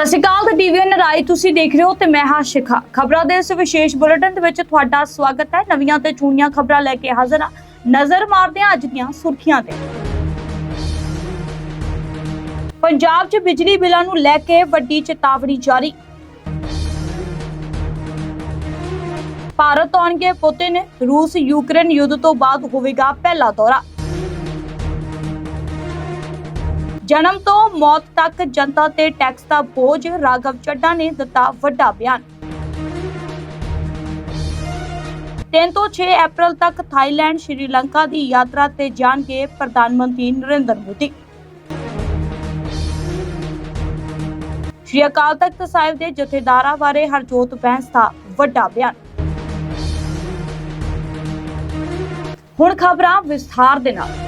ਸਤਿ ਸ਼੍ਰੀ ਅਕਾਲ, ਤੇ ਟੀਵੀ ਨਰਾਈ ਤੁਸੀਂ ਦੇਖ ਰਹੇ ਹੋ ਤੇ ਮੈਂ ਹਾਂ ਸ਼ਿਖਾ। ਖਬਰਾਂ ਦੇ ਇਸ ਵਿਸ਼ੇਸ਼ ਬੁਲੇਟਿਨ ਦੇ ਵਿੱਚ ਤੁਹਾਡਾ ਸਵਾਗਤ ਹੈ। ਨਵੀਆਂ ਤੇ ਚੁਣੀਆਂ ਖਬਰਾਂ ਲੈ ਕੇ ਹਾਜ਼ਰ ਹਾਂ। ਨਜ਼ਰ ਮਾਰਦੇ ਹਾਂ ਅੱਜ ਦੀਆਂ ਸੁਰਖੀਆਂ ਤੇ। ਪੰਜਾਬ 'ਚ ਬਿਜਲੀ ਬਿੱਲਾਂ ਨੂੰ ਲੈ ਕੇ ਵੱਡੀ ਚੇਤਾਵਨੀ ਜਾਰੀ। ਭਾਰਤ ਆਉਣਗੇ ਪੁਤਿਨ ਰੂਸ ਯੂਕਰੇਨ ਯੁੱਧ ਤੋਂ ਬਾਅਦ ਹੋਵੇਗਾ ਪਹਿਲਾ ਦੌਰਾ। ਜਨਮ ਤੋਂ ਮੌਤ ਤੱਕ ਜਨਤਾ ਤੇ ਟੈਕਸ ਦਾ ਬੋਝ, ਰਾਘਵ ਚੱਡਾ ਨੇ ਦਿੱਤਾ ਵੱਡਾ ਬਿਆਨ। 3 ਤੋਂ 6 ਅਪ੍ਰੈਲ ਤੱਕ ਥਾਈਲੈਂਡ, ਸ਼੍ਰੀਲੰਕਾ ਦੀ ਯਾਤਰਾ ਤੇ ਜਾਣਗੇ ਪ੍ਰਧਾਨ ਮੰਤਰੀ ਨਰਿੰਦਰ ਮੋਦੀ। ਸ਼੍ਰੀ ਅਕਾਲ ਤਖਤ ਸਾਹਿਬ ਦੇ ਜਥੇਦਾਰਾਂ ਬਾਰੇ ਹਰਜੋਤ ਬੈਂਸ ਦਾ ਵੱਡਾ ਬਿਆਨ। ਹੁਣ ਖਬਰਾਂ ਵਿਸਥਾਰ ਦੇ ਨਾਲ।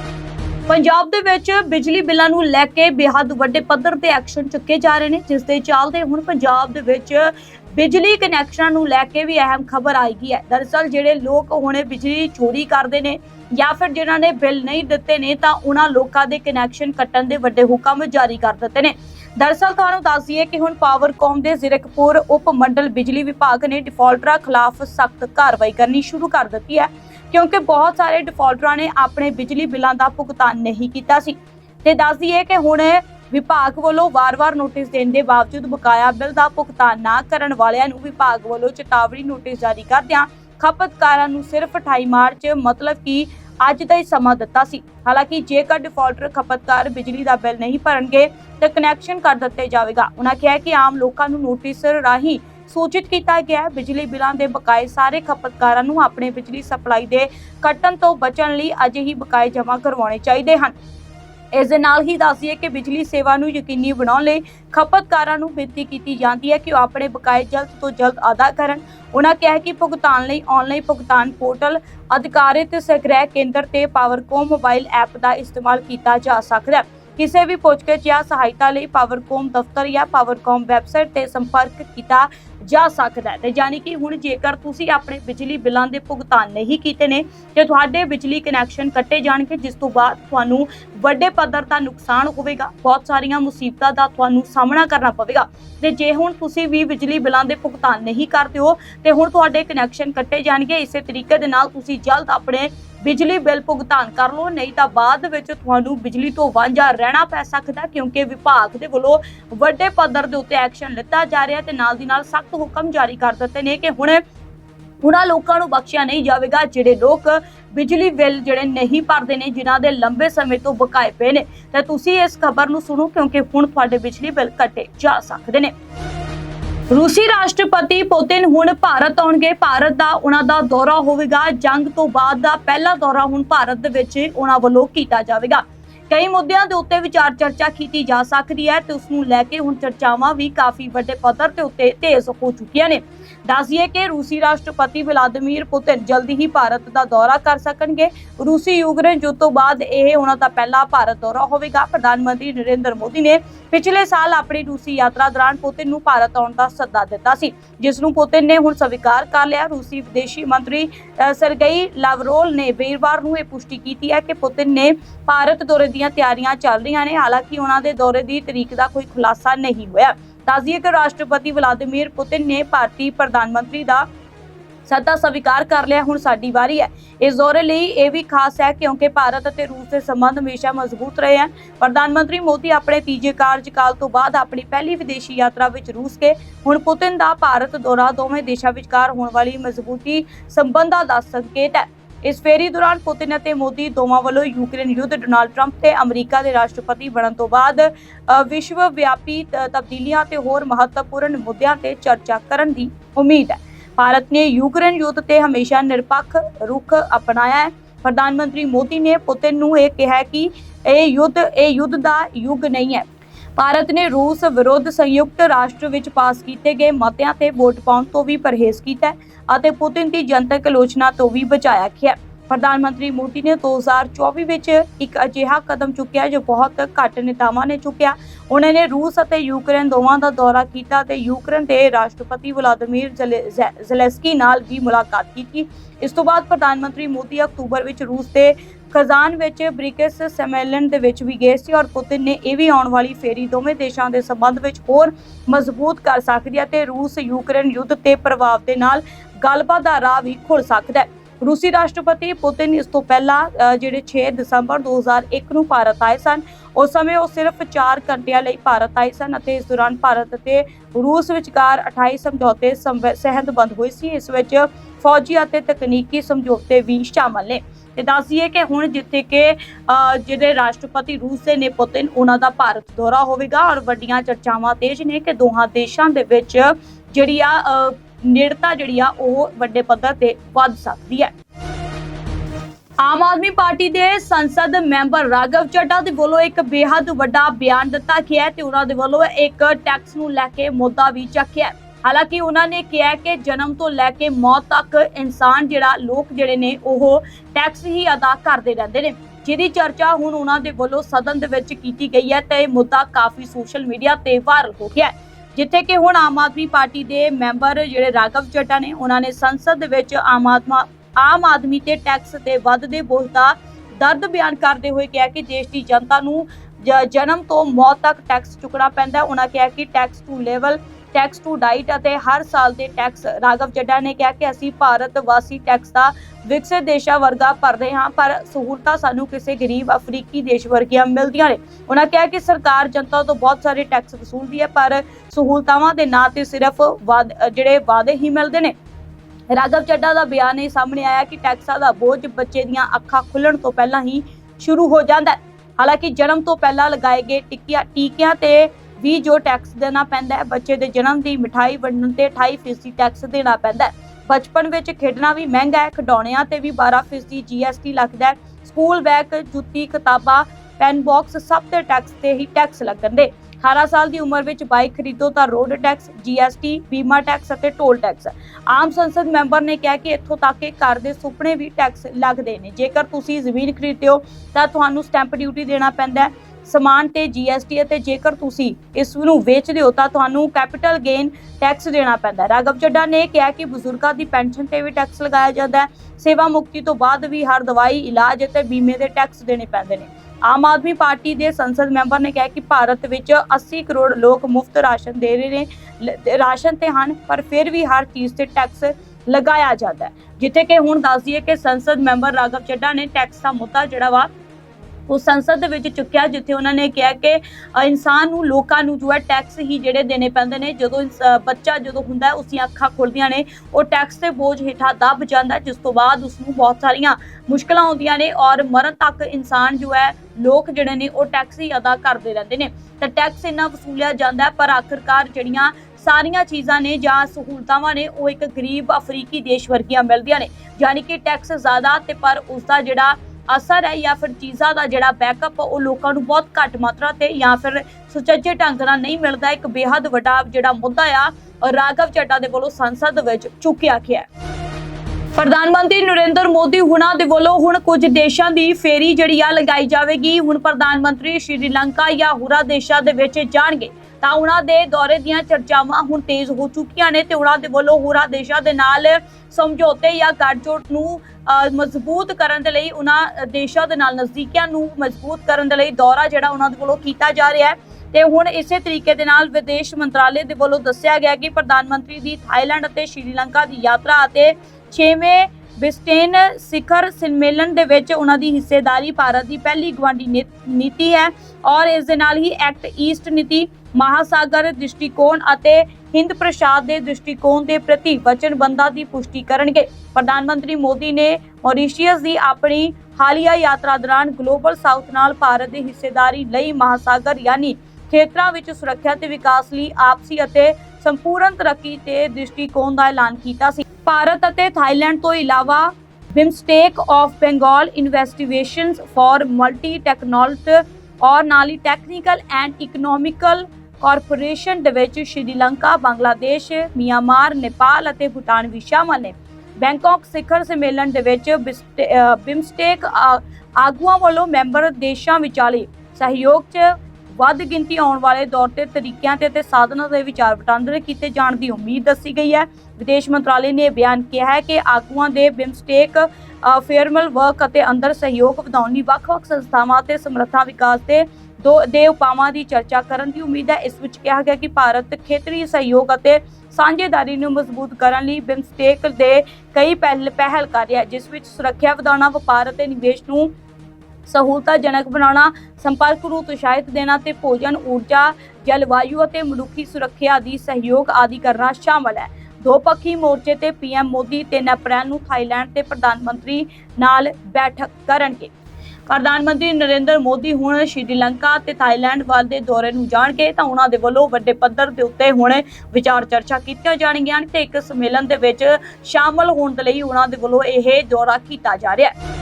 ਪੰਜਾਬ ਦੇ ਵਿੱਚ ਬਿਜਲੀ ਬਿੱਲਾਂ ਨੂੰ ਲੈ ਕੇ ਬੇਹੱਦ ਵੱਡੇ ਪੱਧਰ ਤੇ ਐਕਸ਼ਨ ਚੁੱਕੇ ਜਾ ਰਹੇ ਨੇ, ਜਿਸ ਦੇ ਚੱਲਦੇ ਹੁਣ ਪੰਜਾਬ ਦੇ ਵਿੱਚ ਬਿਜਲੀ ਕਨੈਕਸ਼ਨਾਂ ਨੂੰ ਲੈ ਕੇ ਵੀ ਅਹਿਮ ਖਬਰ ਆਈ ਗਈ ਹੈ। ਦਰਅਸਲ ਜਿਹੜੇ ਲੋਕ ਹੁਣੇ ਬਿਜਲੀ ਚੋਰੀ ਕਰਦੇ ਨੇ ਜਾਂ ਫਿਰ ਜਿਨ੍ਹਾਂ ਨੇ ਬਿੱਲ ਨਹੀਂ ਦਿੱਤੇ ਨੇ, ਤਾਂ ਉਹਨਾਂ ਲੋਕਾਂ ਦੇ ਕਨੈਕਸ਼ਨ ਕੱਟਣ ਦੇ ਵੱਡੇ ਹੁਕਮ ਜਾਰੀ ਕਰ ਦਿੱਤੇ ਨੇ। ਦਰਅਸਲ ਤੁਹਾਨੂੰ ਦੱਸ ਦਈਏ ਕਿ ਹੁਣ ਪਾਵਰਕੌਮ ਦੇ ਜ਼ਿਰਕਪੁਰ ਉਪ ਮੰਡਲ ਬਿਜਲੀ ਵਿਭਾਗ ਨੇ ਡਿਫਾਲਟਰਾਂ ਖਿਲਾਫ ਸਖਤ ਕਾਰਵਾਈ ਕਰਨੀ ਸ਼ੁਰੂ ਕਰ ਦਿੱਤੀ ਹੈ। ਕਿਉਂਕਿ ਬਹੁਤ ਸਾਰੇ ਡਿਫਾਲਟਰਾਂ ਨੇ ਆਪਣੇ ਬਿਜਲੀ ਬਿੱਲਾਂ ਦਾ ਭੁਗਤਾਨ ਨਹੀਂ ਕੀਤਾ ਸੀ। ਤੇ ਦੱਸ ਦਈਏ ਕਿ ਹੁਣ ਵਿਭਾਗ ਵੱਲੋਂ ਵਾਰ-ਵਾਰ ਨੋਟਿਸ ਦੇਣ ਦੇ ਬਾਵਜੂਦ ਬਕਾਇਆ ਬਿੱਲ ਦਾ ਭੁਗਤਾਨ ਨਾ ਕਰਨ ਵਾਲਿਆਂ ਨੂੰ ਵਿਭਾਗ ਵੱਲੋਂ ਚੇਤਾਵਨੀ ਨੋਟਿਸ ਜਾਰੀ ਕਰਦਿਆਂ ਖਪਤਕਾਰਾਂ ਨੂੰ ਸਿਰਫ 28 ਮਾਰਚ ਮਤਲਬ ਕਿ ਅੱਜ ਦਾ ਹੀ ਸਮਾਂ ਦਿੱਤਾ ਸੀ। ਹਾਲਾਂਕਿ ਜੇਕਰ ਡਿਫਾਲਟਰ ਖਪਤਕਾਰ ਬਿਜਲੀ ਦਾ ਬਿੱਲ ਨਹੀਂ ਭਰਨਗੇ ਤਾਂ ਕਨੈਕਸ਼ਨ ਕਰ ਦਿੱਤੇ ਜਾਵੇਗਾ। ਉਹਨਾਂ ਕਿਹਾ ਕਿ ਆਮ ਲੋਕਾਂ ਨੂੰ ਨੋਟਿਸ ਰਾਹੀਂ ਸੂਚਿਤ ਕੀਤਾ ਗਿਆ ਹੈ, ਬਿਜਲੀ ਬਿੱਲਾਂ ਦੇ ਬਕਾਏ ਸਾਰੇ ਖਪਤਕਾਰਾਂ ਨੂੰ ਆਪਣੇ ਬਿਜਲੀ ਸਪਲਾਈ ਦੇ ਕੱਟਣ ਤੋਂ ਬਚਣ ਲਈ ਅਜੇ ਹੀ ਬਕਾਏ ਜਮ੍ਹਾਂ ਕਰਵਾਉਣੇ ਚਾਹੀਦੇ ਹਨ। ਇਸ ਦੇ ਨਾਲ ਹੀ ਦੱਸੀਏ ਕਿ ਬਿਜਲੀ ਸੇਵਾ ਨੂੰ ਯਕੀਨੀ ਬਣਾਉਣ ਲਈ ਖਪਤਕਾਰਾਂ ਨੂੰ ਬੇਨਤੀ ਕੀਤੀ ਜਾਂਦੀ ਹੈ ਕਿ ਉਹ ਆਪਣੇ ਬਕਾਏ ਜਲਦ ਤੋਂ ਜਲਦ ਅਦਾ ਕਰਨ। ਉਹਨਾਂ ਕਿਹਾ ਕਿ ਭੁਗਤਾਨ ਲਈ ਆਨਲਾਈਨ ਭੁਗਤਾਨ ਪੋਰਟਲ ਅਧਿਕਾਰਿਤ ਸੰਗ੍ਰਹਿ ਕੇਂਦਰ ਤੇ ਪਾਵਰਕੋਮ ਮੋਬਾਈਲ ਐਪ ਦਾ ਇਸਤੇਮਾਲ ਕੀਤਾ ਜਾ ਸਕਦਾ ਹੈ। ਕਿਸੇ ਵੀ ਪੁੱਛਗਿੱਛ ਜਾਂ ਸਹਾਇਤਾ ਲਈ ਪਾਵਰਕੌਮ ਦਫ਼ਤਰ ਜਾਂ ਪਾਵਰਕੌਮ ਵੈਬਸਾਈਟ ਤੇ ਸੰਪਰਕ ਕੀਤਾ ਜਾ ਸਕਦਾ ਹੈ। ਤੇ ਯਾਨੀ ਕਿ ਹੁਣ ਜੇਕਰ ਤੁਸੀਂ ਆਪਣੇ ਬਿਜਲੀ ਬਿੱਲਾਂ ਦੇ ਭੁਗਤਾਨ ਨਹੀਂ ਕੀਤੇ ਨੇ, ਤੇ ਤੁਹਾਡੇ ਬਿਜਲੀ ਕਨੈਕਸ਼ਨ ਕੱਟੇ ਜਾਣਗੇ, ਜਿਸ ਤੋਂ ਬਾਅਦ ਤੁਹਾਨੂੰ ਵੱਡੇ ਪੱਧਰ ਦਾ ਨੁਕਸਾਨ ਹੋਵੇਗਾ। ਬਹੁਤ ਸਾਰੀਆਂ ਮੁਸੀਬਤਾਂ ਦਾ ਤੁਹਾਨੂੰ ਸਾਹਮਣਾ ਕਰਨਾ ਪਵੇਗਾ। ਤੇ ਜੇ ਹੁਣ ਤੁਸੀਂ ਵੀ ਬਿਜਲੀ ਬਿੱਲਾਂ ਦੇ ਭੁਗਤਾਨ ਨਹੀਂ ਕਰਦੇ ਹੋ, ਤੇ ਹੁਣ ਤੁਹਾਡੇ ਕਨੈਕਸ਼ਨ ਕੱਟੇ ਜਾਣਗੇ। ਇਸੇ ਤਰੀਕੇ ਦੇ ਨਾਲ ਤੁਸੀਂ ਜਲਦ ਆਪਣੇ ਬਿਜਲੀ ਬਿੱਲ ਭੁਗਤਾਨ ਕਰ ਲਓ ਨਹੀਂ ਤਾਂ ਬਾਅਦ ਵਿੱਚ ਤੁਹਾਨੂੰ ਬਿਜਲੀ ਤੋਂ ਵਾਂਝਾ ਰਹਿਣਾ ਪੈ ਸਕਦਾ, ਕਿਉਂਕਿ ਵਿਭਾਗ ਦੇ ਵੱਲੋਂ ਵੱਡੇ ਪੱਧਰ ਦੇ ਉੱਤੇ ਐਕਸ਼ਨ ਲਿੱਤਾ ਜਾ ਰਿਹਾ ਤੇ ਨਾਲ ਦੀ ਨਾਲ ਸਖਤ ਹੁਕਮ ਜਾਰੀ ਕਰ ਦਿੱਤੇ ਨੇ ਕਿ ਹੁਣ ਉਹਨਾਂ ਲੋਕਾਂ ਨੂੰ ਬਖਸ਼ਿਆ ਨਹੀਂ ਜਾਵੇਗਾ, ਜਿਹੜੇ ਲੋਕ ਬਿਜਲੀ ਬਿੱਲ ਜਿਹੜੇ ਨਹੀਂ ਭਰਦੇ ਨੇ, ਜਿਨ੍ਹਾਂ ਦੇ ਲੰਬੇ ਸਮੇਂ ਤੋਂ ਬਕਾਏ ਪਏ ਨੇ। ਤੇ ਤੁਸੀਂ ਇਸ ਖਬਰ ਨੂੰ ਸੁਣੋ, ਕਿਉਂਕਿ ਹੁਣ ਤੁਹਾਡੇ ਬਿਜਲੀ ਬਿੱਲ ਕੱਟੇ ਜਾ ਸਕਦੇ ਨੇ। ਰੂਸੀ ਰਾਸ਼ਟਰਪਤੀ ਪੁਤਿਨ ਹੁਣ ਭਾਰਤ ਆਉਣਗੇ। ਭਾਰਤ ਦਾ ਉਹਨਾਂ ਦਾ ਦੌਰਾ ਹੋਵੇਗਾ। ਜੰਗ ਤੋਂ ਬਾਅਦ ਦਾ ਪਹਿਲਾ ਦੌਰਾ ਹੁਣ ਭਾਰਤ ਦੇ ਵਿੱਚ ਉਹਨਾਂ ਵੱਲੋਂ ਕੀਤਾ ਜਾਵੇਗਾ। ਕਈ ਮੁੱਦਿਆਂ ਦੇ ਉੱਤੇ ਵਿਚਾਰ ਚਰਚਾ ਕੀਤੀ ਜਾ ਸਕਦੀ ਹੈ ਤੇ ਉਸ ਨੂੰ ਲੈ ਕੇ ਹੁਣ ਚਰਚਾਵਾਂ ਵੀ ਕਾਫੀ ਵੱਡੇ ਪੱਧਰ ਤੇ ਉੱਤੇ ਤੇਜ਼ ਹੋ ਚੁੱਕੀਆਂ ਨੇ। ਦੱਸਿਏ ਕਿ ਰੂਸੀ ਰਾਸ਼ਟਰਪਤੀ ਵਲਾਦੀਮੀਰ ਪੁਤਿਨ ਜਲਦੀ ਹੀ ਭਾਰਤ ਦਾ ਦੌਰਾ ਕਰ ਸਕਣਗੇ। ਰੂਸੀ ਯੂਕਰੇਨ ਯੁੱਧ ਤੋਂ ਬਾਅਦ ਇਹ ਉਹਨਾਂ ਦਾ ਪਹਿਲਾ ਭਾਰਤ ਦੌਰਾ ਹੋਵੇਗਾ। ਪ੍ਰਧਾਨ ਮੰਤਰੀ ਨਰਿੰਦਰ ਮੋਦੀ ਨੇ ਪਿਛਲੇ ਸਾਲ ਆਪਣੀ ਰੂਸੀ ਯਾਤਰਾ ਦੌਰਾਨ ਪੁਤਿਨ ਨੂੰ ਭਾਰਤ ਆਉਣ ਦਾ ਸੱਦਾ ਦਿੱਤਾ ਸੀ, ਜਿਸ ਨੂੰ ਪੁਤਿਨ ਨੇ ਹੁਣ ਸਵੀਕਾਰ ਕਰ ਲਿਆ। ਰੂਸੀ ਵਿਦੇਸ਼ੀ ਮੰਤਰੀ ਸਰਗਈ ਲਾਵਰੋਲ ਨੇ ਵੀਰਵਾਰ ਨੂੰ ਇਹ ਪੁਸ਼ਟੀ ਕੀਤੀ ਹੈ ਕਿ ਪੁਤਿਨ ਨੇ ਭਾਰਤ ਦੌਰੇ ਦੀਆਂ ਤਿਆਰੀਆਂ ਚੱਲ ਰਹੀਆਂ ਨੇ। ਹਾਲਾਂਕਿ ਉਹਨਾਂ ਦੇ ਦੌਰੇ ਦੀ ਤਰੀਕ ਦਾ ਕੋਈ ਖੁਲਾਸਾ ਨਹੀਂ ਹੋਇਆ। ਦੱਸਦੀਏ ਕਿ ਰਾਸ਼ਟਰਪਤੀ ਵਲਾਦੀਮੀਰ ਪੁਤਿਨ ਨੇ ਭਾਰਤੀ ਪ੍ਰਧਾਨ ਮੰਤਰੀ ਦਾ ਸੱਦਾ ਸਵੀਕਾਰ ਕਰ ਲਿਆ, ਹੁਣ ਸਾਡੀ ਵਾਰੀ ਹੈ। ਇਸ ਦੌਰੇ ਲਈ ਇਹ ਵੀ ਖਾਸ ਹੈ ਕਿਉਂਕਿ ਭਾਰਤ ਅਤੇ ਰੂਸ ਦੇ ਸੰਬੰਧ ਹਮੇਸ਼ਾ ਮਜ਼ਬੂਤ ਰਹੇ ਹਨ। ਪ੍ਰਧਾਨ ਮੰਤਰੀ ਮੋਦੀ ਆਪਣੇ ਤੀਜੇ ਕਾਰਜਕਾਲ ਤੋਂ ਬਾਅਦ ਆਪਣੀ ਪਹਿਲੀ ਵਿਦੇਸ਼ੀ ਯਾਤਰਾ ਵਿੱਚ ਰੂਸ ਕੇ ਹੁਣ ਪੁਤਿਨ ਦਾ ਭਾਰਤ ਦੌਰਾ ਦੋਵੇਂ ਦੇਸ਼ਾਂ ਵਿਚਕਾਰ ਹੋਣ ਵਾਲੀ ਮਜ਼ਬੂਤੀ ਸੰਬੰਧਾਂ ਦਾ ਸੰਕੇਤ ਹੈ। ਇਸ ਫੇਰੀ ਦੌਰਾਨ ਪੁਤਿਨ ਅਤੇ ਮੋਦੀ ਦੋਵਾਂ ਵੱਲੋਂ ਯੂਕਰੇਨ ਯੁੱਧ ਡੋਨਾਲਡ ਟਰੰਪ ਤੇ ਅਮਰੀਕਾ ਦੇ ਰਾਸ਼ਟਰਪਤੀ ਬਣਨ ਤੋਂ ਬਾਅਦ ਵਿਸ਼ਵ ਵਿਆਪੀ ਤ- ਤਬਦੀਲੀਆਂ ਤੇ ਹੋਰ ਮਹੱਤਵਪੂਰਨ ਮੁੱਦਿਆਂ ਤੇ ਚਰਚਾ ਕਰਨ ਦੀ ਉਮੀਦ ਹੈ। ਭਾਰਤ ਨੇ ਯੂਕਰੇਨ ਯੁੱਧ ਤੇ ਹਮੇਸ਼ਾ ਨਿਰਪੱਖ ਰੁਖ ਅਪਣਾਇਆ ਹੈ। ਪ੍ਰਧਾਨ ਮੰਤਰੀ ਮੋਦੀ ਨੇ ਪੁਤਿਨ ਨੂੰ ਇਹ ਕਿਹਾ ਕਿ ਇਹ ਯੁੱਧ ਇਹ ਯੁੱਧ ਦਾ ਯੁੱਗ ਨਹੀਂ ਹੈ। ਭਾਰਤ ਨੇ ਰੂਸ ਵਿਰੁੱਧ ਸੰਯੁਕਤ ਰਾਸ਼ਟਰ ਵਿੱਚ ਪਾਸ ਕੀਤੇ ਗਏ ਮਤਿਆਂ ਤੇ ਵੋਟ ਪਾਉਣ ਤੋਂ ਵੀ ਪਰਹੇਜ਼ ਕੀਤਾ ਹੈ। ਅਤੇ ਪੁਤਿਨ ਦੀ ਜਨਤਕ ਆਲੋਚਨਾ ਤੋਂ ਵੀ ਬਚਾਇਆ ਗਿਆ ਪ੍ਰਧਾਨ ਮੰਤਰੀ ਮੋਦੀ ਨੇ 2024 ਵਿੱਚ ਇੱਕ ਅਜਿਹਾ ਕਦਮ ਚੁੱਕਿਆ ਜੋ ਬਹੁਤ ਘੱਟ ਨੇਤਾਵਾਂ ਨੇ ਚੁੱਕਿਆ। ਉਹਨਾਂ ਨੇ ਰੂਸ ਅਤੇ ਯੂਕਰੇਨ ਦੋਵਾਂ ਦਾ ਦੌਰਾ ਕੀਤਾ ਤੇ ਯੂਕਰੇਨ ਦੇ ਰਾਸ਼ਟਰਪਤੀ ਵਲਾਦੀਮੀਰ ਜ਼ਲੇ- ਜ਼ੈਲੈਂਸਕੀ ਨਾਲ ਵੀ ਮੁਲਾਕਾਤ ਕੀਤੀ। ਇਸ ਤੋਂ ਬਾਅਦ ਪ੍ਰਧਾਨ ਮੰਤਰੀ ਮੋਦੀ ਅਕਤੂਬਰ ਵਿੱਚ ਰੂਸ ਦੇ ਖਜ਼ਾਨ ਵਿੱਚ ਬ੍ਰਿਕਸ ਸੰਮੇਲਨ ਦੇ ਵਿੱਚ ਵੀ ਗਏ ਸੀ ਔਰ ਪੁਤਿਨ ਨੇ ਇਹ ਵੀ ਆਉਣ ਵਾਲੀ ਫੇਰੀ ਦੋਵੇਂ ਦੇਸ਼ਾਂ ਦੇ ਸੰਬੰਧ ਵਿੱਚ ਹੋਰ ਮਜ਼ਬੂਤ ਕਰ ਸਕਦੀ ਹੈ ਤੇ ਰੂਸ, ਯੂਕਰੇਨ ਯੁੱਧ ਤੇ ਪ੍ਰਭਾਵ ਦੇ ਨਾਲ ਗੱਲਬਾਤ ਦਾ ਰਾਹ ਵੀ ਖੁੱਲ ਸਕਦਾ ਹੈ। ਰੂਸੀ ਰਾਸ਼ਟਰਪਤੀ ਪੁਤਿਨ ਇਸ ਤੋਂ ਪਹਿਲਾਂ ਜਿਹੜੇ 6 ਦਸੰਬਰ 2001 ਨੂੰ ਭਾਰਤ ਆਏ ਸਨ, ਉਸ ਸਮੇਂ ਉਹ ਸਿਰਫ 4 ਘੰਟਿਆਂ ਲਈ ਭਾਰਤ ਆਏ ਸਨ ਅਤੇ ਇਸ ਦੌਰਾਨ ਭਾਰਤ ਅਤੇ ਰੂਸ ਵਿਚਕਾਰ 28 ਸਮਝੌਤੇ ਸੰਵ- ਸਹਿਮਤਬੰਦ ਹੋਏ ਸੀ, ਇਸ ਵਿੱਚ ਫੌਜੀ ਅਤੇ ਤਕਨੀਕੀ ਸਮਝੌਤੇ ਵੀ ਸ਼ਾਮਲ ਨੇ। ਤੇ ਦੱਸੀਏ ਕਿ ਹੁਣ ਜਿੱਥੇ ਕਿ ਜਿਹੜੇ ਰਾਸ਼ਟਰਪਤੀ ਰੂਸ ਦੇ ਨੇ ਪੁਤਿਨ, ਉਹਨਾਂ ਦਾ ਭਾਰਤ ਦੌਰਾ ਹੋਵੇਗਾ ਔਰ ਵੱਡੀਆਂ ਚਰਚਾਵਾਂ ਤੇਜ਼ ਨੇ ਕਿ ਦੋਹਾਂ ਦੇਸ਼ਾਂ ਦੇ ਵਿੱਚ ਜਿਹੜੀ ਆ ਨੇੜਤਾ ਜਿਹੜੀ ਆ, ਉਹ ਵੱਡੇ ਪੱਧਰ ਤੇ ਵੱਧ ਸਕਦੀ ਹੈ। ਆਮ ਆਦਮੀ ਪਾਰਟੀ ਦੇ ਸੰਸਦ ਮੈਂਬਰ ਰਾਘਵ ਚੱਡਾ ਦੇ ਵੱਲੋਂ ਇੱਕ ਬੇहद ਵੱਡਾ ਬਿਆਨ ਦਿੱਤਾ ਗਿਆ ਤੇ ਉਹਨਾਂ ਦੇ ਵੱਲੋਂ ਇੱਕ ਟੈਕਸ ਨੂੰ ਲੈ ਕੇ ਮੁੱਦਾ ਵੀ ਚੱਕਿਆ ਹਾਲਾਂਕਿ ਉਹਨਾਂ ਨੇ ਕਿਹਾ ਕਿ ਜਨਮ ਤੋਂ ਲੈ ਕੇ ਮੌਤ ਤੱਕ ਇਨਸਾਨ ਜਿਹੜਾ, ਲੋਕ ਜਿਹੜੇ ਨੇ, ਉਹ ਟੈਕਸ ਹੀ ਅਦਾ ਕਰਦੇ ਰਹਿੰਦੇ ਨੇ। ਜਿਹਦੀ ਚਰਚਾ ਹੁਣ ਉਹਨਾਂ ਦੇ ਵੱਲੋਂ ਸਦਨ ਦੇ ਵਿੱਚ ਕੀਤੀ ਗਈ ਹੈ ਤੇ ਇਹ ਮੁੱਦਾ ਕਾਫੀ ਸੋਸ਼ਲ ਮੀਡੀਆ ਤੇ ਵਾਇਰਲ ਹੋ ਗਿਆ ਹੈ। ਜਿੱਥੇ ਕਿ ਹੁਣ ਆਮ ਆਦਮੀ ਪਾਰਟੀ ਦੇ ਮੈਂਬਰ ਜਿਹੜੇ ਰਾਘਵ ਚੱਡਾ ਨੇ, ਉਹਨਾਂ ਨੇ ਸੰਸਦ ਦੇ ਵਿੱਚ ਆਮ ਆਦਮਾ, ਆਮ ਆਦਮੀ ਤੇ ਟੈਕਸ ਤੇ ਵੱਧਦੇ ਬੋਝ ਦਾ ਦਰਦ ਬਿਆਨ ਕਰਦੇ ਹੋਏ ਕਿਹਾ ਕਿ ਦੇਸ਼ ਦੀ ਜਨਤਾ ਨੂੰ ਜ- ਜਨਮ ਤੋਂ ਮੌਤ ਤੱਕ ਟੈਕਸ ਚੁੱਕਣਾ ਪੈਂਦਾ ਉਹਨਾਂ ਕਿਹਾ ਕਿ tax two level tax two diet ਅਤੇ ਹਰ ਸਾਲ ਦੇ ਟੈਕਸ ਰਾਘਵ ਚੱਡਾ ਨੇ ਕਿਹਾ ਕਿ ਅਸੀਂ ਭਾਰਤ ਵਾਸੀ ਟੈਕਸ ਦਾ ਵਿਕਸਿਤ ਦੇਸ਼ਾਂ ਵਰਗਾ ਭਰਦੇ ਹਾਂ, ਪਰ ਸਹੂਲਤਾਂ ਸਾਨੂੰ ਕਿਸੇ ਗਰੀਬ ਅਫਰੀਕੀ ਦੇਸ਼ ਵਰਗੀਆਂ ਮਿਲਦੀਆਂ ਨੇ। ਉਹਨਾਂ ਕਿਹਾ ਕਿ ਸਰਕਾਰ ਜਨਤਾ ਤੋਂ ਬਹੁਤ ਸਾਰੇ ਟੈਕਸ ਵਸੂਲਦੀ ਹੈ, ਪਰ ਸਹੂਲਤਾਵਾਂ ਦੇ ਨਾਂ ਤੇ ਸਿਰਫ ਵਾਦ- ਜਿਹੜੇ ਵਾਅਦੇ ਹੀ ਮਿਲਦੇ ਨੇ। ਰਾਘਵ ਚੱਡਾ ਦਾ ਬਿਆਨ ਇਹ ਸਾਹਮਣੇ ਆਇਆ ਕਿ ਟੈਕਸਾਂ ਦਾ ਬੋਝ ਬੱਚੇ ਦੀਆਂ ਅੱਖਾਂ ਖੁੱਲਣ ਤੋਂ ਪਹਿਲਾਂ ਹੀ ਸ਼ੁਰੂ ਹੋ ਜਾਂਦਾ ਹੈ। ਹਾਲਾਂਕਿ ਜਨਮ ਤੋਂ ਪਹਿਲਾਂ ਲਗਾਏ ਗਏ ਟਿੱਕਿਆਂ, ਟੀਕਿਆਂ ਤੇ ਵੀ ਜੋ ਟੈਕਸ ਦੇਣਾ ਪੈਂਦਾ ਹੈ, ਬੱਚੇ ਦੇ ਜਨਮ ਦੀ ਮਿਠਾਈ ਵੰਡਣ ਤੇ 28% ਟੈਕਸ ਦੇਣਾ ਪੈਂਦਾ ਹੈ। ਬਚਪਨ ਵਿੱਚ ਖੇਡਣਾ ਵੀ ਮਹਿੰਗਾ ਹੈ, ਖਿਡੌਣਿਆਂ ਤੇ ਵੀ 12% GST ਲੱਗਦਾ ਹੈ। ਸਕੂਲ ਬੈਗ ਜੁੱਤੀ, ਕਿਤਾਬਾਂ ਪੈਨ ਬਾਕਸ ਸਭ ਤੇ ਟੈਕਸ ਤੇ ਹੀ ਟੈਕਸ ਲੱਗਣਦੇ 18 ਸਾਲ ਦੀ ਉਮਰ ਵਿੱਚ ਬਾਈਕ ਖਰੀਦੋ ਤਾਂ ਰੋਡ ਟੈਕਸ GST ਬੀਮਾ ਟੈਕਸ ਅਤੇ ਟੋਲ ਟੈਕਸ ਆਮ ਸੰਸਦ ਮੈਂਬਰ ਨੇ ਕਿਹਾ ਕਿ ਇੱਥੋਂ ਤੱਕ ਕਿ ਘਰ ਦੇ ਸੁਪਨੇ ਵੀ ਟੈਕਸ ਲੱਗਦੇ ਨੇ। ਜੇਕਰ ਤੁਸੀਂ ਜ਼ਮੀਨ ਖਰੀਦਦੇ ਹੋ ਤਾਂ ਤੁਹਾਨੂੰ ਸਟੈਂਪ ਡਿਊਟੀ ਦੇਣਾ ਪੈਂਦਾ ਹੈ। ਸਮਾਨ ਤੇ GST ਅਤੇ ਜੇਕਰ ਤੁਸੀਂ ਇਸ ਨੂੰ ਵੇਚਦੇ ਹੋ ਤਾਂ ਤੁਹਾਨੂੰ ਕੈਪੀਟਲ ਗੇਨ ਟੈਕਸ ਦੇਣਾ ਪੈਂਦਾ ਹੈ। ਰਾਘਵ ਚੱਡਾ ਨੇ ਕਿਹਾ ਕਿ ਬਜ਼ੁਰਗਾਂ ਦੀ ਪੈਨਸ਼ਨ ਤੇ ਵੀ ਟੈਕਸ ਲਗਾਇਆ ਜਾਂਦਾ ਹੈ। ਸੇਵਾ ਮੁਕਤੀ ਤੋਂ ਬਾਅਦ ਵੀ ਹਰ ਦਵਾਈ, ਇਲਾਜ ਅਤੇ ਬੀਮੇ ਦੇ ਟੈਕਸ ਦੇਣੇ ਪੈਂਦੇ ਨੇ। ਆਮ ਆਦਮੀ ਪਾਰਟੀ ਦੇ ਸੰਸਦ ਮੈਂਬਰ ਨੇ ਕਿਹਾ ਕਿ ਭਾਰਤ ਵਿੱਚ 80 ਕਰੋੜ ਲੋਕ ਮੁਫਤ ਰਾਸ਼ਨ ਦੇ ਰਹੇ ਨੇ ਰਾਸ਼ਨ ਤੇ ਹਨ, ਪਰ ਫਿਰ ਵੀ ਹਰ ਚੀਜ਼ ਤੇ ਟੈਕਸ ਲਗਾਇਆ ਜਾਂਦਾ ਹੈ। ਜਿੱਥੇ ਕਿ ਹੁਣ ਦੱਸ ਦਈਏ ਕਿ ਸੰਸਦ ਮੈਂਬਰ ਰਾਘਵ ਚੱਡਾ ਨੇ ਟੈਕਸ ਦਾ ਮੁੱਦਾ ਜਿਹੜਾ ਵਾ ਉਹ ਸੰਸਦ ਦੇ ਵਿੱਚ ਚੁੱਕਿਆ, ਜਿੱਥੇ ਉਹਨਾਂ ਨੇ ਕਿਹਾ ਕਿ ਇਨਸਾਨ ਨੂੰ, ਲੋਕਾਂ ਨੂੰ ਜੋ ਹੈ ਟੈਕਸ ਹੀ ਜਿਹੜੇ ਦੇਣੇ ਪੈਂਦੇ ਨੇ, ਜਦੋਂ ਇਨਸ- ਬੱਚਾ ਜਦੋਂ ਹੁੰਦਾ ਹੈ ਉਸ ਦੀਆਂ ਅੱਖਾਂ ਖੁੱਲਦੀਆਂ ਨੇ, ਉਹ ਟੈਕਸ ਦੇ ਬੋਝ ਹੇਠਾਂ ਦੱਬ ਜਾਂਦਾ ਜਿਸ ਤੋਂ ਬਾਅਦ ਉਸ ਨੂੰ ਬਹੁਤ ਸਾਰੀਆਂ ਮੁਸ਼ਕਲਾਂ ਆਉਂਦੀਆਂ ਨੇ ਔਰ ਮਰਨ ਤੱਕ ਇਨਸਾਨ ਜੋ ਹੈ, ਲੋਕ ਜਿਹੜੇ ਨੇ, ਉਹ ਟੈਕਸ ਹੀ ਅਦਾ ਕਰਦੇ ਰਹਿੰਦੇ ਨੇ। ਤਾਂ ਟੈਕਸ ਇੰਨਾ ਵਸੂਲਿਆ ਜਾਂਦਾ ਪਰ ਆਖਿਰਕਾਰ ਜਿਹੜੀਆਂ ਸਾਰੀਆਂ ਚੀਜ਼ਾਂ ਨੇ ਜਾਂ ਸਹੂਲਤਾਵਾਂ ਨੇ, ਉਹ ਇੱਕ ਗਰੀਬ ਅਫਰੀਕੀ ਦੇਸ਼ ਵਰਗੀਆਂ ਮਿਲਦੀਆਂ ਨੇ। ਯਾਨੀ ਕਿ ਟੈਕਸ ਜ਼ਿਆਦਾ ਤੇ ਪਰ ਉਸ ਦਾ ਜਿਹੜਾ ਅਸਰ ਹੈ ਜਾਂ ਫਿਰ ਚੀਜ਼ਾਂ ਦਾ ਜਿਹੜਾ ਬੈਕਅਪ ਉਹ ਲੋਕਾਂ ਨੂੰ ਬਹੁਤ ਘੱਟ ਮਾਤਰਾ ਤੇ ਜਾਂ ਫਿਰ ਸੁਚੱਜੇ ਢੰਗ ਨਾਲ ਨਹੀਂ ਮਿਲਦਾ, ਇੱਕ ਬੇहद ਵੱਡਾ ਜਿਹੜਾ ਮੁੱਦਾ ਆ, ਰਾਘਵ ਚੱਡਾ ਦੇ ਵੱਲੋਂ ਸੰਸਦ ਵਿੱਚ ਚੁੱਕਿਆ ਗਿਆ ਪ੍ਰਧਾਨ ਮੰਤਰੀ ਨਰਿੰਦਰ ਮੋਦੀ ਹੁਣਾਂ ਦੇ ਵੱਲੋਂ ਹੁਣ ਕੁਝ ਦੇਸ਼ਾਂ ਦੀ ਫੇਰੀ ਜਿਹੜੀ ਆ ਲਗਾਈ ਜਾਵੇਗੀ। ਹੁਣ ਪ੍ਰਧਾਨ ਮੰਤਰੀ ਸ਼੍ਰੀਲੰਕਾ ਜਾਂ ਹੋਰਾਂ ਦੇਸ਼ਾਂ ਦੇ ਵਿੱਚ ਜਾਣਗੇ। ਤਾਂ ਉਹਨਾਂ ਦੇ ਦੌਰੇ ਦੀਆਂ ਚਰਚਾਵਾਂ ਹੁਣ ਤੇਜ਼ ਹੋ ਚੁੱਕੀਆਂ ਨੇ ਤੇ ਉਹਨਾਂ ਦੇ ਵੱਲੋਂ ਹੋਰਾਂ ਦੇਸ਼ਾਂ ਦੇ ਨਾਲ ਸਮਝੌਤੇ ਜਾਂ ਗੱਠਜੋੜ ਨੂੰ ਮਜ਼ਬੂਤ ਕਰਨ ਦੇ ਲਈ ਉਹਨਾਂ ਦੇਸ਼ਾਂ ਦੇ ਨਾਲ ਨਜ਼ਦੀਕੀਆਂ ਨੂੰ ਮਜ਼ਬੂਤ ਕਰਨ ਦੇ ਲਈ ਦੌਰਾ ਜਿਹੜਾ ਉਹਨਾਂ ਦੇ ਵੱਲੋਂ ਕੀਤਾ ਜਾ ਰਿਹਾ ਹੈ। ਤੇ ਹੁਣ ਇਸੇ ਤਰੀਕੇ ਦੇ ਨਾਲ ਵਿਦੇਸ਼ ਮੰਤਰਾਲੇ ਦੇ ਵੱਲੋਂ ਦੱਸਿਆ ਗਿਆ ਕਿ ਪ੍ਰਧਾਨ ਮੰਤਰੀ ਦੀ ਥਾਈਲੈਂਡ ਅਤੇ ਸ਼੍ਰੀਲੰਕਾ ਦੀ ਯਾਤਰਾ ਅਤੇ 6ਵੇਂ ਬਿਸਟੇਨ ਸਿਖਰ ਸੰਮੇਲਨ ਦੇ ਵਿੱਚ ਉਹਨਾਂ ਦੀ ਹਿੱਸੇਦਾਰੀ ਭਾਰਤ ਦੀ ਪਹਿਲੀ ਗਵਾਂਢੀ ਨੀ- ਨੀਤੀ ਹੈ ਔਰ ਇਸ ਦੇ ਨਾਲ ਹੀ ਐਕਟ ਈਸਟ ਨੀਤੀ ਮਹਾਸਾਗਰ ਦ੍ਰਿਸ਼ਟੀਕੋਣ ਅਤੇ ਹਿੰਦ ਪ੍ਰਸ਼ਾਦ ਦੇ ਦ੍ਰਿਸ਼ਟੀਕੋਣ ਦੇ ਪ੍ਰਤੀ ਵਚਨਬੰਧਤਾ ਦੀ ਪੁਸ਼ਟੀ ਕਰਨਗੇ। ਪ੍ਰਧਾਨ ਮੰਤਰੀ ਮੋਦੀ ਨੇ ਮੌਰੀਸ਼ੀਅਸ ਦੀ ਆਪਣੀ ਹਾਲੀਆ ਯਾਤਰਾ ਦੌਰਾਨ ਗਲੋਬਲ ਸਾਊਥ ਨਾਲ ਭਾਰਤ ਦੀ ਹਿੱਸੇਦਾਰੀ ਲਈ ਮਹਾਸਾਗਰ ਯਾਨੀ ਖੇਤਰਾਂ ਵਿੱਚ ਸੁਰੱਖਿਆ ਤੇ ਵਿਕਾਸ ਲਈ ਆਪਸੀ ਅਤੇ ਸੰਪੂਰਨ ਤਰੱਕੀ ਤੇ ਦ੍ਰਿਸ਼ਟੀਕੋਣ ਦਾ ਐਲਾਨ ਕੀਤਾ ਸੀ। ਭਾਰਤ ਅਤੇ ਥਾਈਲੈਂਡ ਤੋਂ ਇਲਾਵਾ BIMSTEC of Bengal investigations for multi technology ਔਰ ਨਾਲ ਟੈਕਨੀਕਲ ਐਂਡ ਇਕਨੋਮਿਕਲ ਕਾਰਪੋਰੇਸ਼ਨ ਦੇ ਵਿੱਚ ਸ਼੍ਰੀਲੰਕਾ, ਬੰਗਲਾਦੇਸ਼, ਮਿਆਂਮਾਰ, ਨੇਪਾਲ ਅਤੇ ਭੂਟਾਨ ਵੀ ਸ਼ਾਮਲ ਨੇ। ਬੈਂਕਾਕ ਸਿਖਰ ਸੰਮੇਲਨ ਦੇ ਵਿੱਚ ਬਿਸਟੇ- ਬਿਮਸਟੇਕ ਆਗੂਆਂ ਵੱਲੋਂ ਮੈਂਬਰ ਦੇਸ਼ਾਂ ਵਿਚਾਲੇ ਸਹਿਯੋਗ 'ਚ ਵੱਧ ਗਿਣਤੀ ਆਉਣ ਵਾਲੇ ਦੌਰ ਤੇ ਤਰੀਕਿਆਂ ਤੇ ਤੇ ਸਾਧਨਾਂ ਦੇ ਵਿਚਾਰ ਵਟਾਂਦਰੇ ਕੀਤੇ ਜਾਣ ਦੀ ਉਮੀਦ ਦੱਸੀ ਗਈ ਹੈ। ਵਿਦੇਸ਼ ਮੰਤਰਾਲੇ ਨੇ ਇਹ ਬਿਆਨ ਕਿਹਾ ਹੈ ਕਿ ਆਗੂਆਂ ਦੇ ਬਿਮਸਟੇਕ ਫੇਅਰਮਲ ਵਰਕ ਅਤੇ ਅੰਦਰ ਸਹਿਯੋਗ ਵਧਾਉਣ ਲਈ ਵੱਖ-ਵੱਖ ਸੰਸਥਾਵਾਂ ਤੇ ਸਮਰੱਥਾ ਵਿਕਾਸ ਤੇ ਦੋ ਦੇ ਉਪਾਵਾਂ ਦੀ ਚਰਚਾ ਕਰਨ ਦੀ ਉਮੀਦ ਹੈ। ਇਸ ਵਿੱਚ ਕਿਹਾ ਗਿਆ ਕਿ ਭਾਰਤ ਖੇਤਰੀ ਸਹਿਯੋਗ ਅਤੇ ਸਾਂਝੇਦਾਰੀ ਨੂੰ ਮਜ਼ਬੂਤ ਕਰਨ ਲਈ ਬਿਮਸਟੇਕ ਦੇ ਕਈ ਪਹਿਲ ਪਹਿਲ ਕਰ ਰਿਹਾ ਜਿਸ ਵਿੱਚ ਸੁਰੱਖਿਆ ਵਧਾਉਣਾ, ਵਪਾਰ ਅਤੇ ਨਿਵੇਸ਼ ਨੂੰ ਸਹੂਲਤਾਜਨਕ ਬਣਾਉਣਾ, ਸੰਪਰਕ ਨੂੰ ਉਤਸ਼ਾਹਿਤ ਦੇਣਾ ਤੇ ਭੋਜਨ, ਊਰਜਾ, ਜਲਵਾਯੂ ਅਤੇ ਮਨੁੱਖੀ ਸੁਰੱਖਿਆ ਦੀ ਸਹਿਯੋਗ ਆਦਿ ਕਰਨਾ ਸ਼ਾਮਲ ਹੈ। ਦੋ ਪੱਖੀ ਮੋਰਚੇ ਤੇ ਪੀਐਮ ਮੋਦੀ 3 ਅਪ੍ਰੈਲ ਨੂੰ ਥਾਈਲੈਂਡ ਦੇ ਪ੍ਰਧਾਨ ਮੰਤਰੀ ਨਾਲ ਬੈਠਕ ਕਰਨਗੇ। ਪ੍ਰਧਾਨ ਮੰਤਰੀ ਨਰਿੰਦਰ ਮੋਦੀ ਹੁਣ ਸ਼੍ਰੀਲੰਕਾ ਤੇ ਥਾਈਲੈਂਡ ਵੱਲ ਦੇ ਦੌਰੇ ਨੂੰ ਜਾਣਗੇ ਤਾਂ ਉਹਨਾਂ ਦੇ ਵੱਲੋਂ ਵੱਡੇ ਪੱਧਰ ਦੇ ਉੱਤੇ ਹੁਣ ਵਿਚਾਰ ਚਰਚਾ ਕੀਤੀਆਂ ਜਾਣਗੀਆਂ ਤੇ ਇੱਕ ਸੰਮੇਲਨ ਦੇ ਵਿੱਚ ਸ਼ਾਮਲ ਹੋਣ ਦੇ ਲਈ ਉਹਨਾਂ ਦੇ ਵੱਲੋਂ ਇਹ ਦੌਰਾ ਕੀਤਾ ਜਾ ਰਿਹਾ ਹੈ।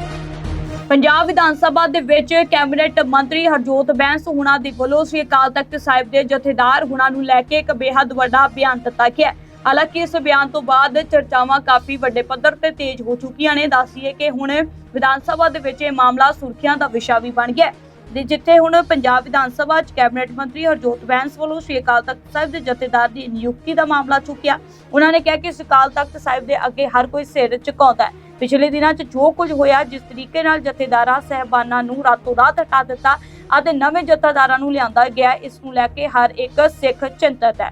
ਪੰਜਾਬ ਵਿਧਾਨ ਸਭਾ ਦੇ ਵਿੱਚ ਕੈਬਨਿਟ ਮੰਤਰੀ ਹਰਜੋਤ ਬੈਂਸ ਹੁਣਾਂ ਦੇ ਵੱਲੋਂ ਸ੍ਰੀ ਅਕਾਲ ਤਖਤ ਸਾਹਿਬ ਦੇ ਜਥੇਦਾਰ ਹੁਣਾਂ ਨੂੰ ਲੈ ਕੇ ਇੱਕ ਬੇहद ਵੱਡਾ ਬਿਆਨ ਦਿੱਤਾ ਗਿਆ ਹਾਲਾਂਕਿ ਇਸ ਬਿਆਨ ਤੋਂ ਬਾਅਦ ਚਰਚਾਵਾਂ ਕਾਫੀ ਵੱਡੇ ਪੱਧਰ ਤੇ ਤੇਜ਼ ਹੋ ਚੁੱਕੀਆਂ ਨੇ। ਦੱਸੀਏ ਕਿ ਹੁਣ ਵਿਧਾਨ ਸਭਾ ਦੇ ਵਿੱਚ ਇਹ ਮਾਮਲਾ ਸੁਰਖੀਆਂ ਦਾ ਵਿਸ਼ਾ ਵੀ ਬਣ ਗਿਆ ਹੈ। ਜਿੱਥੇ ਹੁਣ ਪੰਜਾਬ ਵਿਧਾਨ ਸਭਾ 'ਚ ਕੈਬਨਿਟ ਮੰਤਰੀ ਹਰਜੋਤ ਬੈਂਸ ਵੱਲੋਂ ਸ੍ਰੀ ਅਕਾਲ ਤਖਤ ਸਾਹਿਬ ਦੇ ਜਥੇਦਾਰ ਦੀ ਨਿਯੁਕਤੀ ਦਾ ਮਾਮਲਾ ਚੁੱਕਿਆ। ਉਹਨਾਂ ਨੇ ਕਿਹਾ ਕਿ ਅਕਾਲ ਤਖਤ ਸਾਹਿਬ ਦੇ ਅੱਗੇ ਹਰ ਕੋਈ ਸਿਰ ਝੁਕਾਉਂਦਾ ਹੈ। ਪਿਛਲੇ ਦਿਨਾਂ 'ਚ ਜੋ ਕੁਝ ਹੋਇਆ, ਜਿਸ ਤਰੀਕੇ ਨਾਲ ਜਥੇਦਾਰਾਂ, ਸਹਿਬਾਨਾਂ ਨੂੰ ਰਾਤੋਂ ਰਾਤ ਹਟਾ ਦਿੱਤਾ ਅਤੇ ਨਵੇਂ ਜਥੇਦਾਰਾਂ ਨੂੰ ਲਿਆਂਦਾ ਗਿਆ, ਇਸ ਨੂੰ ਲੈ ਕੇ ਹਰ ਇੱਕ ਸਿੱਖ ਚਿੰਤਤ ਹੈ।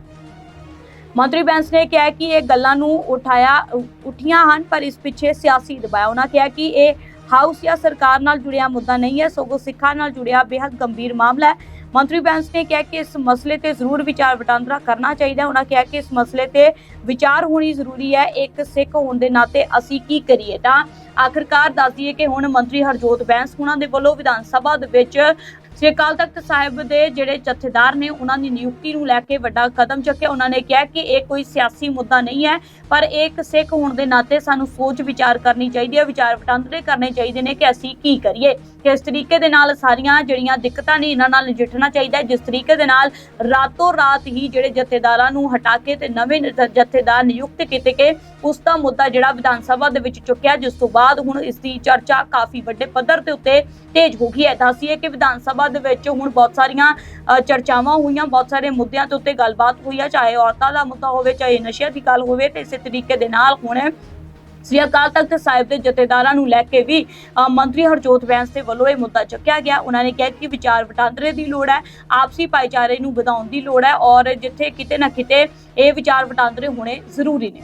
ਮੰਤਰੀ ਬੈਂਸ ਨੇ ਕਿਹਾ ਕਿ ਇਹ ਗੱਲਾਂ ਨੂੰ ਉਠਾਇਆ, ਉ- ਉੱਠੀਆਂ ਹਨ, ਪਰ ਇਸ ਪਿੱਛੇ ਸਿਆਸੀ ਦਬਾਅ। ਉਹਨਾਂ ਕਿਹਾ ਕਿ ਇਹ ਹਾਊਸ ਜਾਂ ਸਰਕਾਰ ਨਾਲ ਜੁੜਿਆ ਮੁੱਦਾ ਨਹੀਂ ਹੈ, ਸਗੋਂ ਸਿੱਖਾਂ ਨਾਲ ਜੁੜਿਆ ਬੇहद ਗੰਭੀਰ ਮਾਮਲਾ ਹੈ। ਮੰਤਰੀ ਬੈਂਸ ਨੇ ਕਿਹਾ ਕਿ ਇਸ ਮਸਲੇ ਤੇ ਜ਼ਰੂਰ ਵਿਚਾਰ ਵਟਾਂਦਰਾ ਕਰਨਾ ਚਾਹੀਦਾ ਹੈ। ਉਹਨਾਂ ਕਿਹਾ ਕਿ ਇਸ ਮਸਲੇ ਤੇ ਵਿਚਾਰ ਹੋਣੀ ਜ਼ਰੂਰੀ ਹੈ। ਇੱਕ ਸਿੱਖ ਹੋਣ ਦੇ ਨਾਤੇ ਅਸੀਂ ਕੀ ਕਰੀਏ? ਤਾਂ ਆਖਰਕਾਰ ਦੱਸ ਦਈਏ ਕਿ ਹੁਣ ਮੰਤਰੀ ਹਰਜੋਤ ਬੈਂਸ ਉਹਨਾਂ ਦੇ ਵੱਲੋਂ ਵਿਧਾਨ ਸਭਾ ਦੇ ਵਿੱਚ ਸ੍ਰੀ ਅਕਾਲ ਤਖਤ ਸਾਹਿਬ ਦੇ ਜਿਹੜੇ ਜਥੇਦਾਰ ਨੇ ਉਹਨਾਂ ਦੀ ਨਿਯੁਕਤੀ ਨੂੰ ਲੈ ਕੇ ਵੱਡਾ ਕਦਮ ਚੁੱਕਿਆ, ਉਹਨਾਂ ਨੇ ਕਿਹਾ ਕਿ ਇਹ ਕੋਈ ਸਿਆਸੀ ਮੁੱਦਾ ਨਹੀਂ ਹੈ, ਪਰ ਇਹ ਇੱਕ ਸਿੱਖ ਹੋਣ ਦੇ ਨਾਤੇ ਸਾਨੂੰ ਸੋਚ ਵਿਚਾਰ ਕਰਨੀ ਚਾਹੀਦੀ ਹੈ, ਵਿਚਾਰ ਵਟਾਂਦਰੇ ਕਰਨੇ ਚਾਹੀਦੇ ਨੇ ਕਿ ਅਸੀਂ ਕੀ ਕਰੀਏ। ਕਿਸ ਤਰੀਕੇ ਦੇ ਨਾਲ ਸਾਰੀਆਂ ਜਿਹੜੀਆਂ ਦਿੱਕਤਾਂ ਨੇ ਇਹਨਾਂ ਨਾਲ ਨਜਿੱਠਣਾ ਚਾਹੀਦਾ ਜਿਸ ਤਰੀਕੇ ਦੇ ਨਾਲ ਰਾਤੋਂ ਰਾਤ ਹੀ ਜਿਹੜੇ ਜਥੇਦਾਰਾਂ ਨੂੰ ਹਟਾ ਕੇ ਤੇ ਨਵੇਂ ਜਥੇਦਾਰ ਨਿਯੁਕਤ ਕੀਤੇ ਗਏ, ਉਸ ਦਾ ਮੁੱਦਾ ਜਿਹੜਾ ਵਿਧਾਨ ਸਭਾ ਦੇ ਵਿੱਚ ਚੁੱਕਿਆ, ਜਿਸ ਤੋਂ ਬਾਅਦ ਹੁਣ ਇਸ ਦੀ ਚਰਚਾ ਕਾਫੀ ਵੱਡੇ ਪੱਧਰ ਤੇ ਉੱਤੇ ਤੇਜ਼ ਹੋ ਗਈ ਹੈ। ਦੱਸੀਏ ਕਿ ਵਿਧਾਨ ਸਭਾ ਦੇ ਵਿੱਚ ਹੁਣ ਬਹੁਤ ਸਾਰੀਆਂ ਚਰਚਾਵਾਂ ਹੋਈਆਂ, ਬਹੁਤ ਸਾਰੇ ਮੁੱਦਿਆਂ ਦੇ ਉੱਤੇ ਗੱਲਬਾਤ ਹੋਈ ਹੈ ਚਾਹੇ ਔਰਤਾਂ ਦਾ ਮੁੱਦਾ ਹੋਵੇ, ਚਾਹੇ ਨਸ਼ਿਆਂ ਦੀ ਗੱਲ ਹੋਵੇ, ਤੇ ਇਸੇ ਤਰੀਕੇ ਦੇ ਨਾਲ ਹੁਣ ਸ੍ਰੀ ਅਕਾਲ ਤਖਤ ਸਾਹਿਬ ਦੇ ਜਥੇਦਾਰਾਂ ਨੂੰ ਲੈ ਕੇ ਵੀ ਮੰਤਰੀ ਹਰਜੋਤ ਬੈਂਸ ਦੇ ਵੱਲੋਂ ਇਹ ਮੁੱਦਾ ਚੱਕਿਆ ਗਿਆ। ਉਹਨਾਂ ਨੇ ਕਿਹਾ ਕਿ ਵਿਚਾਰ ਵਟਾਂਦਰੇ ਦੀ ਲੋੜ ਹੈ, ਆਪਸੀ ਭਾਈਚਾਰੇ ਨੂੰ ਵਧਾਉਣ ਦੀ ਲੋੜ ਹੈ ਔਰ ਜਿੱਥੇ ਕਿਤੇ ਨਾ ਕਿਤੇ ਇਹ ਵਿਚਾਰ ਵਟਾਂਦਰੇ ਹੋਣੇ ਜ਼ਰੂਰੀ ਨੇ।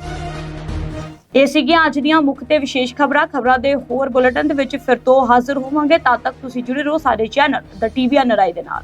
ਇਹ ਸੀਗੀਆਂ ਅੱਜ ਦੀਆਂ ਮੁੱਖ ਤੇ ਵਿਸ਼ੇਸ਼ ਖਬਰਾਂ। ਖਬਰਾਂ ਦੇ ਹੋਰ ਬੁਲੇਟਿਨ ਦੇ ਵਿੱਚ ਫਿਰ ਤੋਂ ਹਾਜ਼ਰ ਹੋਵਾਂਗੇ। ਤਦ ਤੱਕ ਤੁਸੀਂ ਜੁੜੇ ਰਹੋ ਸਾਡੇ ਚੈਨਲ ਦ ਟੀਵੀ ਐਨਆਰਆਈ ਦੇ ਨਾਲ।